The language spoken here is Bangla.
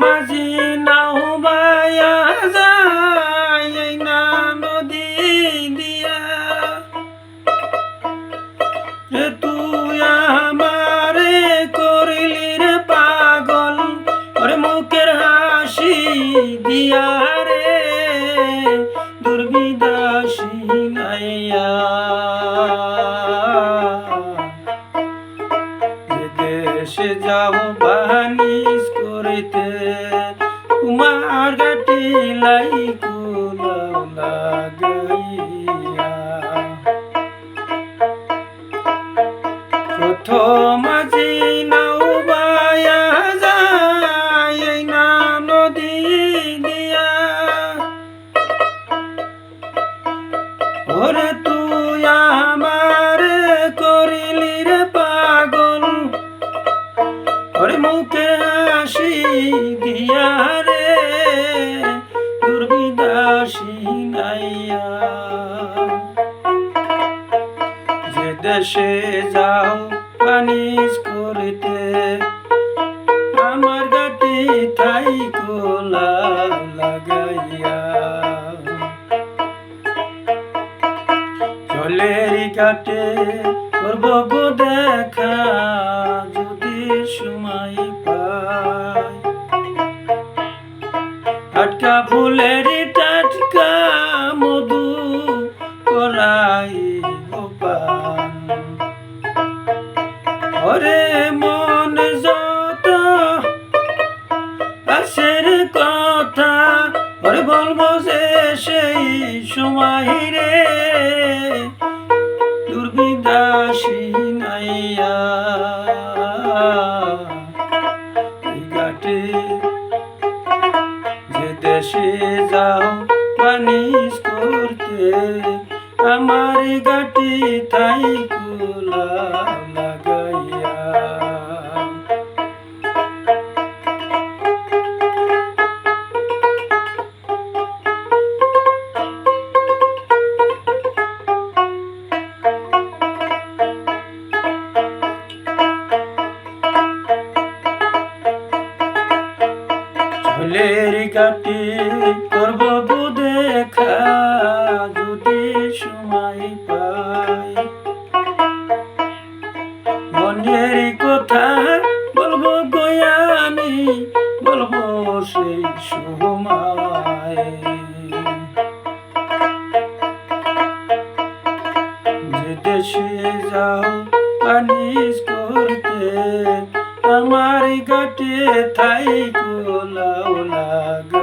মাঝি নাও বায়া যায় না নদী দিয়া। তুই আমারে করিলি পাগল, ওরে হাসি দিয়া রে। দুর্বিদাসী দেশে যাও বাহানিস করিতে উমার গাটি লাই কুলাও প্রথম দিয়া রে দুর্বিদাসী নাইয়া। যে দেশে যাও পানিস করিতে, আমার গাটি ঠাই কোলা লাগাইয়া। জলের ঘাটে করব দেখা। ফুলের টাটকা মধু করাই পান ওরে মন যত পাশের কথা, ওরে বলব যে সেই সময় রে দুর্বিদাসী নাইয়া। ঘাটে দেশে যাও পানিস করতে। আমার গাটি তাই কুলা লাগাইয়া। ঝোলের কাটি মনের কথা বলব গো আমি, বলব সেই সময়। যে দেশে যাও পানিস করতে, আমার গাটে থাই কোলাও লাগায়া